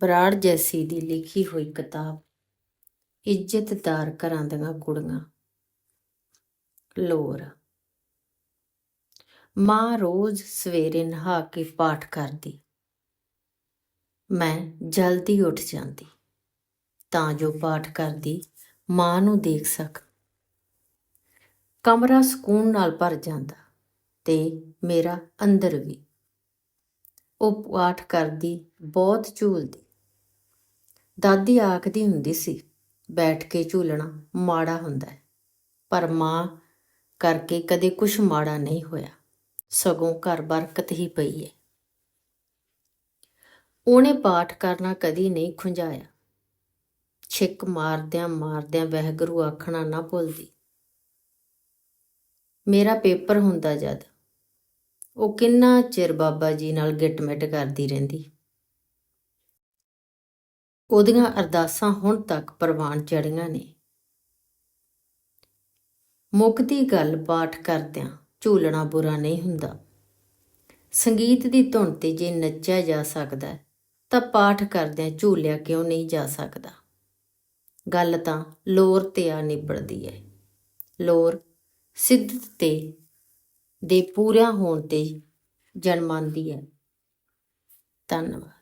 ਬਰਾੜ ਜੈਸੀ ਦੀ ਲਿਖੀ ਹੋਈ ਕਿਤਾਬ ਇੱਜ਼ਤਦਾਰ ਘਰਾਂ ਦੀਆਂ ਕੁੜੀਆਂ। ਲੋਰ। ਮਾਂ ਰੋਜ਼ ਸਵੇਰੇ ਨਹਾ ਕੇ ਪਾਠ ਕਰਦੀ। ਮੈਂ ਜਲਦੀ ਉੱਠ ਜਾਂਦੀ। ਤਾਂ ਜੋ ਪਾਠ ਕਰਦੀ, ਮਾਂ ਨੂੰ ਦੇਖ ਸਕ। ਕਮਰਾ ਸਕੂਨ ਨਾਲ ਭਰ ਜਾਂਦਾ ਤੇ ਮੇਰਾ ਅੰਦਰ ਵੀ। ਉਹ ਪਾਠ ਕਰਦੀ, ਬਹੁਤ ਝੂਲਦੀ। ਦਾਦੀ ਆਖਦੀ ਹੁੰਦੀ ਸੀ, ਬੈਠ ਕੇ ਝੂਲਣਾ ਮਾੜਾ ਹੁੰਦਾ ਹੈ, ਪਰ ਮਾਂ ਕਰਕੇ ਕਦੇ ਕੁਛ ਮਾੜਾ ਨਹੀਂ ਹੋਇਆ। ਸਗੋਂ ਘਰ ਬਰਕਤ ਹੀ ਪਈ ਹੈ ਉਹਨੇ ਪਾਠ ਕਰਨਾ ਕਦੀ ਨਹੀਂ ਖੁੰਝਾਇਆ। ਛਿੱਕ ਮਾਰਦਿਆਂ ਮਾਰਦਿਆਂ ਵਹਿਗੁਰੂ ਆਖਣਾ ਨਾ ਭੁੱਲਦੀ। ਮੇਰਾ ਪੇਪਰ ਹੁੰਦਾ ਜਦ, ਉਹ ਕਿੰਨਾ ਚਿਰ ਬਾਬਾ ਜੀ ਨਾਲ ਗਿੱਟਮਿਟ ਕਰਦੀ ਰਹਿੰਦੀ? ਉਹਦੀਆਂ ਅਰਦਾਸਾਂ ਹੁਣ ਤੱਕ ਪ੍ਰਵਾਨ ਚੜੀਆਂ ਨੇ। ਮੁੱਕਦੀ ਗੱਲ ਪਾਠ ਕਰਦਿਆਂ ਝੂਲਣਾ ਬੁਰਾ ਨਹੀਂ ਹੁੰਦਾ। ਸੰਗੀਤ ਦੀ ਧੁਨ ਤੇ ਜੇ ਨੱਚਿਆ ਜਾ ਸਕਦਾ ਤਾਂ ਪਾਠ ਕਰਦਿਆਂ ਝੂਲਿਆ ਕਿਉਂ ਨਹੀਂ ਜਾ ਸਕਦਾ? ਗੱਲ ਤਾਂ ਲੋਰ ਤੇ ਆ ਨਿਬੜਦੀ ਹੈ। ਲੋਰ ਸਿੱਧਤ ਤੇ ਦੇ ਪੂਰਾ ਹੋਣ ਤੇ ਜਨਮਾਂਦੀ ਹੈ। ਧੰਨਵਾਦ।